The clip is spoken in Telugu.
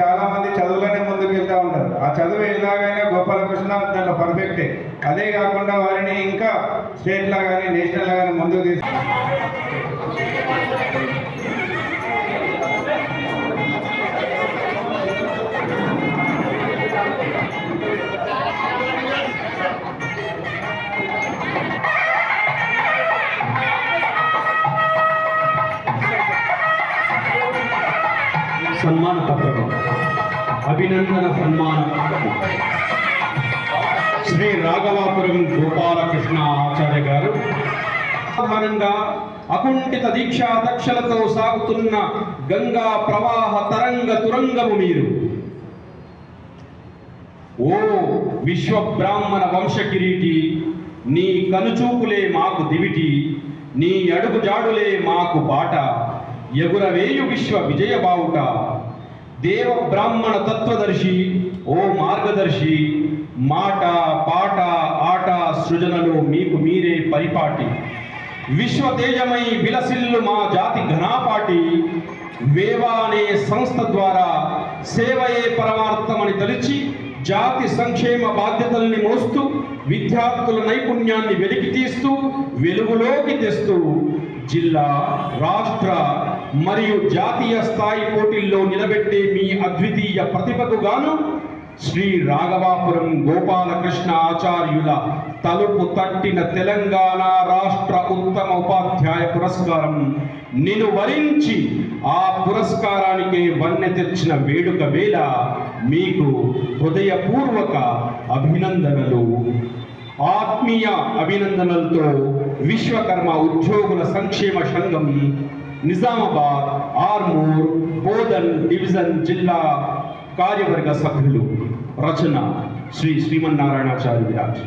చాలా మంది చదువులోనే ముందుకు వెళ్తూ ఉంటారు. ఆ చదువు ఎలాగైనా గోపాలకృష్ణ దాంట్లో పర్ఫెక్టే అదే కాకుండా వారిని ఇంకా స్టేట్లో కానీ నేషనల్లో కానీ ముందుకు తీసుకు సన్మాన పత్రం అభినందన సన్మాన శ్రీ రాఘవాపురం గోపాలకృష్ణ ఆచార్య గారు ప్రధానంగా అకుంఠిత దీక్షా దక్షలతో సాగుతున్న గంగా ప్రవాహ తరంగ తురంగము మీరు. ఓ విశ్వ బ్రాహ్మణ వంశ కిరీటి నీ కనుచూపులే మాకు దివిటి నీ అడుగు జాడులే మాకు బాట. ఎగురవేయు విశ్వ విజయ బావుట. దేవ బ్రాహ్మణ తత్వదర్శి ఓ మార్గదర్శి మాట పాట ఆట సృజనలో మీకు మీరే పరిపాటి. విశ్వ తేజమై విలసిల్లు మా జాతి ఘనాపాటి. వేవా అనే సంస్థ ద్వారా సేవయే పరమార్థమని తలిచి జాతి సంక్షేమ బాధ్యతల్ని మోస్తూ విద్యార్థుల నైపుణ్యాన్ని వెలికి తీస్తూ వెలుగులోకి తెస్తూ జిల్లా రాష్ట్ర మరియు జాతీయ స్థాయి పోటీల్లో నిలబెట్టే మీ అద్వితీయ ప్రతిభకు గాను శ్రీ రాఘవాపురం గోపాలకృష్ణ ఆచార్యుల తలుపు తట్టిన తెలంగాణ రాష్ట్ర ఉత్తమ ఉపాధ్యాయ పురస్కారం. నిన్ను వరించి ఆ పురస్కారానికి వన్నె తెచ్చిన వేడుక వేళ మీకు హృదయపూర్వక అభినందనలు. ఆత్మీయ అభినందనలతో విశ్వకర్మ ఉద్యోగుల సంక్షేమ సంఘం నిజామాబాద్ ఆర్మూర్ బోధన్ డివిజన్ జిల్లా కార్యవర్గ సభ్యులు రచన శ్రీ శ్రీమన్నారాయణాచార్య. విరాజ్